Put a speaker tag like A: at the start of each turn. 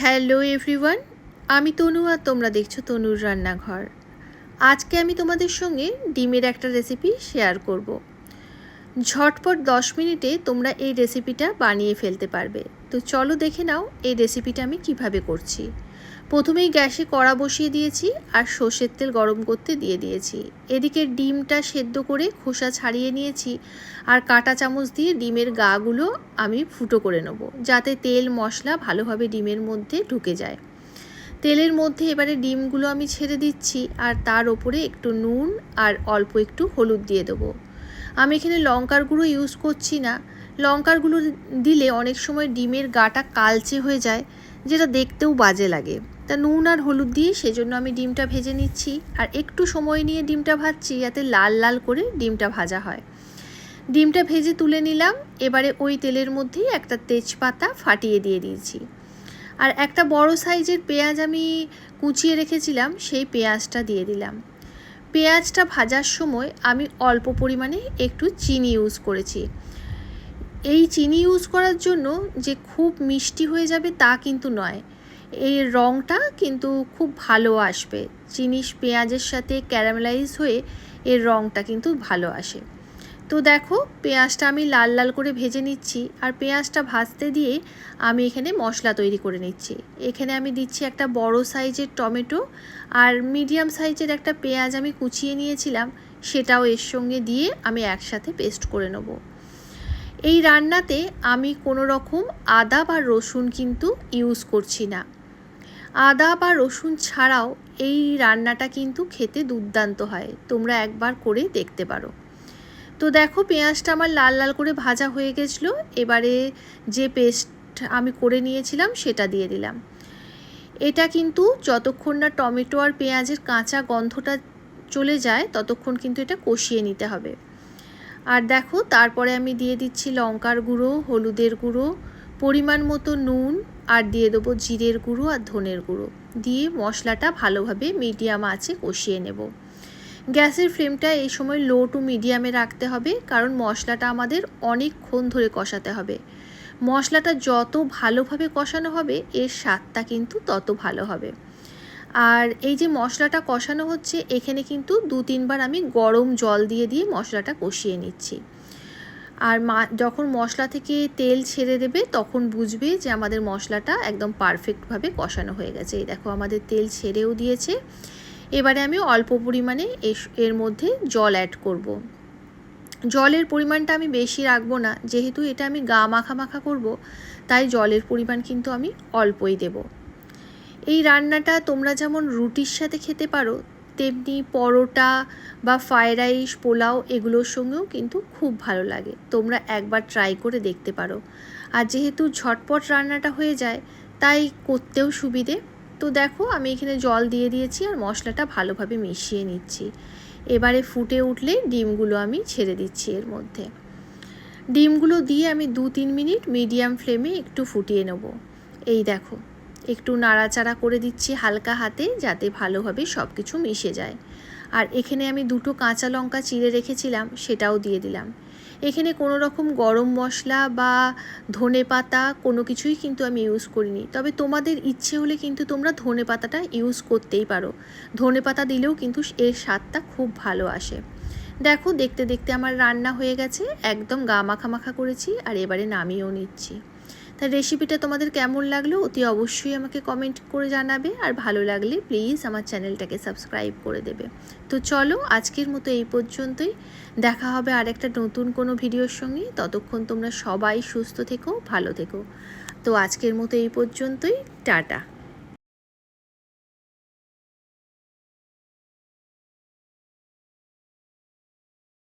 A: Hello everyone, আমি তনু আর তোমরা দেখছ তনুর রান্নাঘর আজকে আমি তোমাদের সঙ্গে ডিমের একটা রেসিপি শেয়ার করব। ঝটপট দশ মিনিটে তোমরা এই রেসিপিটা বানিয়ে ফেলতে পারবে তো চলো দেখে নাও এই রেসিপিটা আমি কীভাবে করছি। প্রথমেই গ্যাসে কড়া বসিয়ে দিয়েছি আর সর্ষের তেল গরম করতে দিয়ে দিয়েছি। এদিকে ডিমটা সেদ্ধ করে খোসা ছাড়িয়ে নিয়েছি আর কাঁটা চামচ দিয়ে ডিমের গাগুলো আমি ফুটো করে নেব যাতে তেল, মশলা ভালোভাবে ডিমের মধ্যে ঢুকে যায়। তেলের মধ্যে এবারে ডিমগুলো আমি ছেড়ে দিচ্ছি আর তার ওপরে একটু নুন আর অল্প একটু হলুদ দিয়ে দেবো। আমি এখানে লঙ্কার গুঁড়ো ইউজ করছি না। লঙ্কার গুঁড়ো দিলে অনেক সময় ডিমের গাটা কালচে হয়ে যায়, যেটা দেখতেও বাজে লাগে। তা নুন আর হলুদ দিয়ে সেজন্য আমি ডিমটা ভেজে নিচ্ছি আর একটু সময় নিয়ে ডিমটা ভাজছি যাতে লাল লাল করে ডিমটা ভাজা হয়। ডিমটা ভেজে তুলে নিলাম, এবারে ওই তেলের মধ্যেই একটা তেজপাতা ফাটিয়ে দিয়ে দিয়েছি। আর একটা বড় সাইজের পেঁয়াজ আমি কুচিয়ে রেখেছিলাম, সেই পেঁয়াজটা দিয়ে দিলাম। পেঁয়াজটা ভাজার সময় আমি অল্প পরিমাণে একটু চিনি ইউজ করেছি। এই চিনি ইউজ করার জন্য যে খুব মিষ্টি হয়ে যাবে তা কিন্তু নয়। এই রঙটা কিন্তু খুব ভালো আসবে। চিনি পেঁয়াজের সাথে ক্যারামেলাইজ হয়ে এর রঙটা কিন্তু ভালো আসে। তো দেখো, পেঁয়াজটা আমি লাল লাল করে ভেজে নিচ্ছি আর পেঁয়াজটা ভাজতে দিয়ে আমি এখানে মশলা তৈরি করে নিচ্ছি। এখানে আমি দিচ্ছি একটা বড় সাইজের টমেটো আর মিডিয়াম সাইজের একটা পেঁয়াজ আমি কুচিয়ে নিয়েছিলাম, সেটাও এর সঙ্গে দিয়ে আমি একসাথে পেস্ট করে নেব। এই রান্নাতে আমি কোনো রকম আদা বা রসুন কিন্তু ইউজ করছি না। আদা বা রসুন ছাড়াও এই রান্নাটা কিন্তু খেতে দুর্দান্ত হয়, তোমরা একবার করে দেখতে পারো। তো দেখো পেঁয়াজটা আমার লাল লাল করে ভাজা হয়ে গেছিল। এবারে যে পেস্ট আমি করে নিয়েছিলাম সেটা দিয়ে দিলাম। এটা কিন্তু যতক্ষণ না টমেটো আর পেঁয়াজের কাঁচা গন্ধটা চলে যায়, ততক্ষণ কিন্তু এটা কষিয়ে নিতে হবে। আর দেখো তারপরে আমি দিয়ে দিচ্ছি লঙ্কার গুঁড়ো, হলুদের গুঁড়ো, পরিমাণ মতো নুন, আর দিয়ে দেবো জিরের গুঁড়ো আর ধনের গুঁড়ো। দিয়ে মশলাটা ভালোভাবে মিডিয়াম আছে কষিয়ে নেব। গ্যাসের ফ্লেমটা এই সময় লো টু মিডিয়ামে রাখতে হবে, কারণ মশলাটা আমাদের অনেকক্ষণ ধরে কষাতে হবে। মশলাটা যত ভালোভাবে কষানো হবে, এর স্বাদটা কিন্তু তত ভালো হবে। আর এই যে মশলাটা কষানো হচ্ছে, এখানে কিন্তু দু তিনবার আমি গরম জল দিয়ে দিয়ে মশলাটা কষিয়ে নিচ্ছি। আর মা, যখন মশলা থেকে তেল ছেড়ে দেবে, তখন বুঝবে যে আমাদের মশলাটা একদম পারফেক্টভাবে কষানো হয়ে গেছে। এই দেখো, আমাদের তেল ছেড়েও দিয়েছে। এবারে আমি অল্প পরিমাণে এর মধ্যে জল অ্যাড করব। জলের পরিমাণটা আমি বেশি রাখব না, যেহেতু এটা আমি গা মাখা মাখা করব, তাই জলের পরিমাণ কিন্তু আমি অল্পই দেব। এই রান্নাটা তোমরা যেমন রুটির সাথে খেতে পারো, তেমনি পরোটা বা ফ্রায়েড রাইস পোলাও এগুলোর সঙ্গেও কিন্তু খুব ভালো লাগে। তোমরা একবার ট্রাই করে দেখতে পারো। আর যেহেতু ঝটপট রান্নাটা হয়ে যায়, তাই করতেও সুবিধে। তো দেখো, আমি এখানে জল দিয়ে দিয়েছি আর মশলাটা ভালোভাবে মিশিয়ে নিচ্ছি। এবারে ফুটে উঠলে ডিমগুলো আমি ছেড়ে দিচ্ছি এর মধ্যে। ডিমগুলো দিয়ে আমি দু তিন মিনিট মিডিয়াম ফ্লেমে একটু ফুটিয়ে নেব। এই দেখো, একটু নাড়াচাড়া করে দিচ্ছি হালকা হাতে যাতে ভালোভাবে সব কিছু মিশে যায়। আর এখানে আমি দুটো কাঁচা লঙ্কা চিড়ে রেখেছিলাম, সেটাও দিয়ে দিলাম। এখানে কোনো রকম গরম মশলা বা ধনে পাতা কোনো কিছুই কিন্তু আমি ইউজ করিনি। তবে তোমাদের ইচ্ছে হলে কিন্তু তোমরা ধনে পাতাটা ইউজ করতেই পারো। ধনে পাতা দিলেও কিন্তু এর স্বাদটা খুব ভালো আসে। দেখো, দেখতে দেখতে আমার রান্না হয়ে গেছে। একদম গা মাখা মাখা করেছি আর এবারে নামিয়েও নিচ্ছি। তা রেসিপিটা তোমাদের কেমন লাগল অতি অবশ্যই আমাকে কমেন্ট করে জানাবে। আর ভালো লাগলে প্লিজ আমার চ্যানেলটাকে সাবস্ক্রাইব করে দেবে। তো চলো আজকের মতো এই পর্যন্তই। দেখা হবে আর একটা নতুন কোনো ভিডিওর সঙ্গে। ততক্ষণ তোমরা সবাই সুস্থ থেকো, ভালো থেকো। তো আজকের মতো এই পর্যন্তই। টাটা।